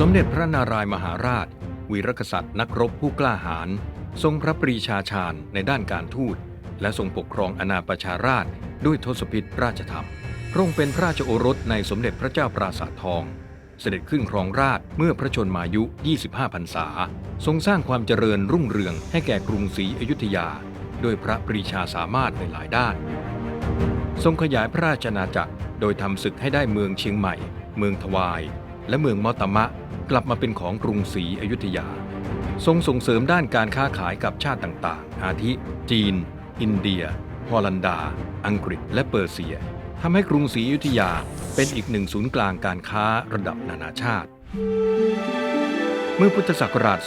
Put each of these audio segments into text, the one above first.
สมเด็จพระนารายมหาราช วีรกษัตริย์นักรบผู้กล้าหาญทรงพระปรีชาชาญในด้านการทูต และทรงปกครองอาณาประชาราชด้วยทศพิธราชธรรม พระองค์เป็นพระราชโอรสในสมเด็จพระเจ้าปราสาททอง เสด็จขึ้นครองราชเมื่อพระชนมายุ 25 พรรษา ทรงสร้างความเจริญรุ่งเรืองให้แก่กรุงศรีอยุธยา ด้วยพระปรีชาสามารถในหลายด้าน ทรงขยายพระราชอาณาจักร โดยทำศึกให้ได้เมืองเชียงใหม่ เมืองทวาย และเมืองมอตมะกลับมาเป็นของกรุงศรีอยุธยา ทรงส่งเสริมด้านการค้าขายกับชาติต่างๆ อาทิ จีน อินเดีย ฮอลันดา อังกฤษ และเปอร์เซียทำให้กรุงศรีอยุธยาเป็นอีกหนึ่งศูนย์กลางการค้าระดับนานาชาติ เมื่อพุทธศักราช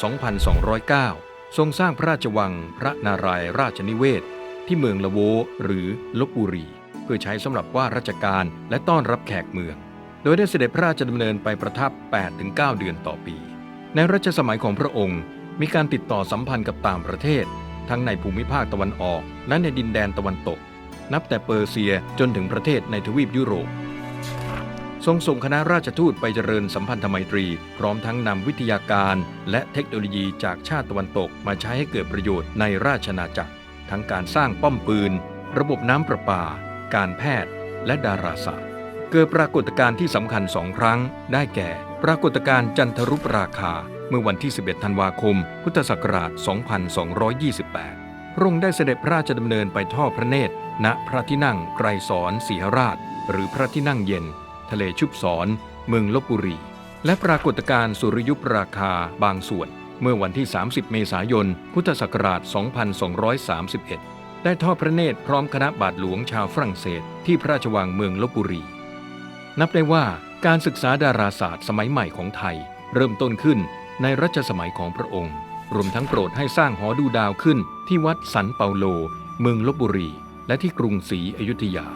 2209 ทรงสร้างพระราชวังพระนารายราชนิเวศ ที่เมืองละโวหรือลบบุรี เพื่อใช้สำหรับว่าราชการและต้อนรับแขกเมือง โดยได้เสด็จพระราชดำเนินไปประทับ 8-9 เดือนต่อปี ในรัชสมัยของพระองค์ มีการติดต่อสัมพันธ์กับต่างประเทศ ทั้งในภูมิภาคตะวันออก และในดินแดนตะวันตก นับแต่เปอร์เซียจนถึงประเทศในทวีปยุโรป ทรงส่งคณะราชทูตไปเจริญสัมพันธไมตรี พร้อมทั้งนำวิทยาการ และเทคโนโลยีจากชาติตะวันตกมาใช้ให้เกิดประโยชน์ในราชนาจักร ทั้งการสร้างป้อมปืน ระบบน้ำประปา การแพทย์ และดาราศาสตร์ เกิดปรากฏการณ์ที่สำคัญสองครั้ง ได้แก่ ปรากฏการณ์จันทรุปราคา เมื่อวันที่ 11 ธันวาคม พุทธศักราช 2228 พระองค์ได้เสด็จพระราชดำเนินไปทอดพระเนตร ณ พระที่นั่งไกรสอนสีหราช หรือพระที่นั่งเย็น ทะเลชุบสอน เมืองลบบุรี และปรากฏการณ์สุริยุปราคาบางส่วน เมื่อวันที่ 30 เมษายน พุทธศักราช 2231 ได้ทอดพระเนตรพร้อมคณะบาทหลวงชาวฝรั่งเศสที่พระราชวังเมืองลบบุรี นับได้ว่าการศึกษาดาราศาสตร์สมัยใหม่ของไทย เริ่มต้นขึ้นในรัชสมัยของพระองค์ รวมทั้งโปรดให้สร้างหอดูดาวขึ้นที่วัดสันเปาโล เมืองลบบุรี และที่กรุงศรีอยุธยา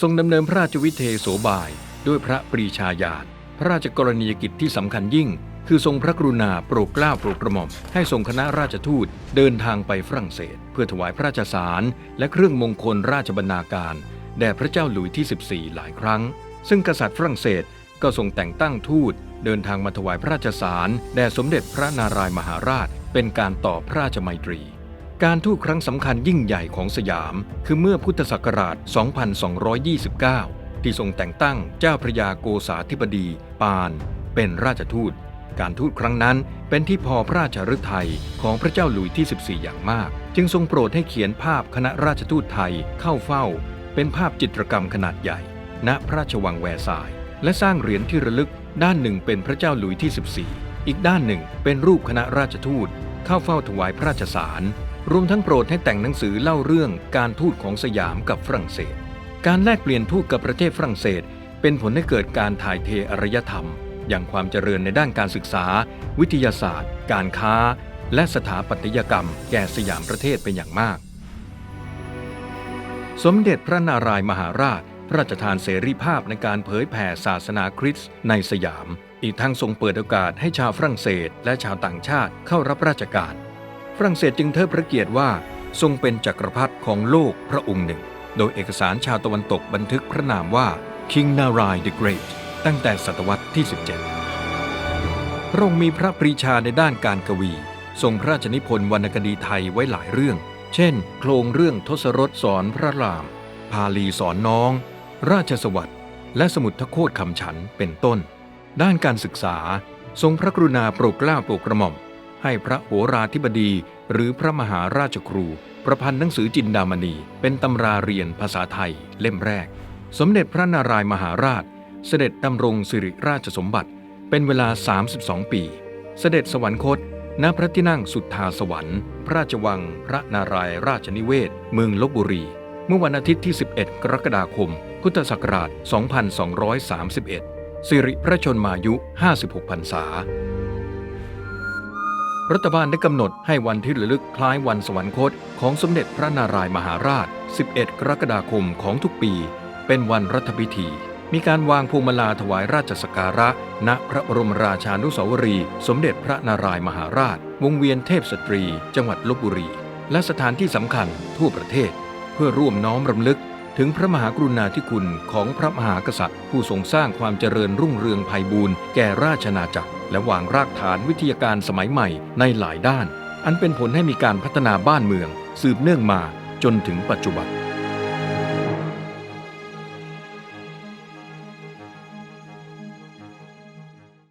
ทรงดำเนินพระราชวิเทโสบาย ด้วยพระปรีชาญาณพระราชกรณียกิจที่สำคัญยิ่ง คือทรงพระกรุณาโปรดเกล้าโปรดกระหม่อม ให้ทรงคณะราชทูตเดินทางไปฝรั่งเศส เพื่อถวายพระราชสารและเครื่องมงคลราชบรรณาการ แด่พระเจ้าหลุยที่ 14 หลายครั้ง ซึ่งกษัตริย์ฝรั่งเศสก็ทรงแต่งตั้งทูตเดินทางมาถวายพระราชสารแด่สมเด็จพระนารายมหาราช เป็นการตอบพระราชไมตรี การทูตครั้งสำคัญยิ่งใหญ่ของสยาม คือเมื่อพุทธศักราช 2229 ที่ทรงแต่งตั้งเจ้าพระยาโกษาธิบดี ปาน เป็นราชทูต การทูตครั้งนั้นเป็นที่พอพระราชฤทัยของพระเจ้าหลุยที่ 14 อย่างมาก จึงทรงโปรดให้เขียนภาพคณะราชทูตไทยเข้าเฝ้า เป็นภาพจิตรกรรมขนาดใหญ่ ณพระราชวังแวร์ซาย และสร้างเหรียญที่ระลึก ด้านหนึ่งเป็นพระเจ้าหลุยที่ 14 อีกด้านหนึ่งเป็นรูปคณะราชทูต เข้าเฝ้าถวายพระราชสาร รวมทั้งโปรดให้แต่งหนังสือเล่าเรื่องการทูตของสยามกับฝรั่งเศส การแลกเปลี่ยนทูตกับประเทศฝรั่งเศส เป็นผลให้เกิดการถ่ายเทอารยธรรม อย่างความเจริญในด้านการศึกษา วิทยาศาสตร์ การค้า และสถาปัตยกรรม แก่สยามประเทศเป็นอย่างมาก สมเด็จพระนารายมหาราช พระราชทานเสรีภาพในการเผยแผ่ศาสนาคริสต์ในสยาม อีกทั้งทรงเปิดโอกาสให้ชาวฝรั่งเศสและชาวต่างชาติเข้ารับราชการ ฝรั่งเศสจึงเทิดพระเกียรติว่า ทรงเป็นจักรพรรดิของโลกพระองค์หนึ่ง โดยเอกสารชาวตะวันตกบันทึกพระนามว่า King Narai the Great ตั้งแต่ศตวรรษที่ 17พระองค์มีพระปรีชาในด้านการกวี ทรงพระราชนิพนธ์วรรณคดีไทยไว้หลายเรื่อง เช่น โครงเรื่องทศรถสอนพระราม พาลีสอนน้อง ราชสวัสดิ์และสมุทรโคตคำฉันเป็นต้น ด้านการศึกษา ทรงพระกรุณาโปรดเกล้าโปรดกระหม่อม ให้พระโหราธิบดีหรือพระมหาราชครู ประพันธ์หนังสือจินดามณี เป็นตำราเรียนภาษาไทยเล่มแรก สมเด็จพระนารายมหาราช เสด็จดำรงสิริราชสมบัติ เป็นเวลา 32 ปี เสด็จสวรรคต ณพระที่นั่งสุทธาสวรรค์ พระราชวัง พระนารายราชนิเวศ เมืองลบบุรี เมื่อวันอาทิตย์ที่ 11 กรกฎาคม พุทธศักราช 2231 สิริพระชนมายุ 56พรรษา รัฐบาลได้กำหนดให้วันที่ระลึกคล้ายวันสวรรคต ของสมเด็จพระนารายมหาราช 11 กรกฎาคมของทุกปี เป็นวันรัฐพิธี มีการวางพวงมาลาถวายราชสักการะ ณพระบรมราชานุสาวรีย์สมเด็จพระนารายมหาราช วงเวียนเทพสตรี จังหวัดลบบุรี และสถานที่สำคัญทั่วประเทศ เพื่อร่วมน้อมรำลึก ถึงพระมหากรุณาธิคุณของพระมหากษัตริย์ ผู้ทรงสร้างความเจริญรุ่งเรืองไพบูรณ์แก่ราชนาจักร และวางรากฐานวิทยาการสมัยใหม่ในหลายด้าน อันเป็นผลให้มีการพัฒนาบ้านเมือง สืบเนื่องมาจนถึงปัจจุบัน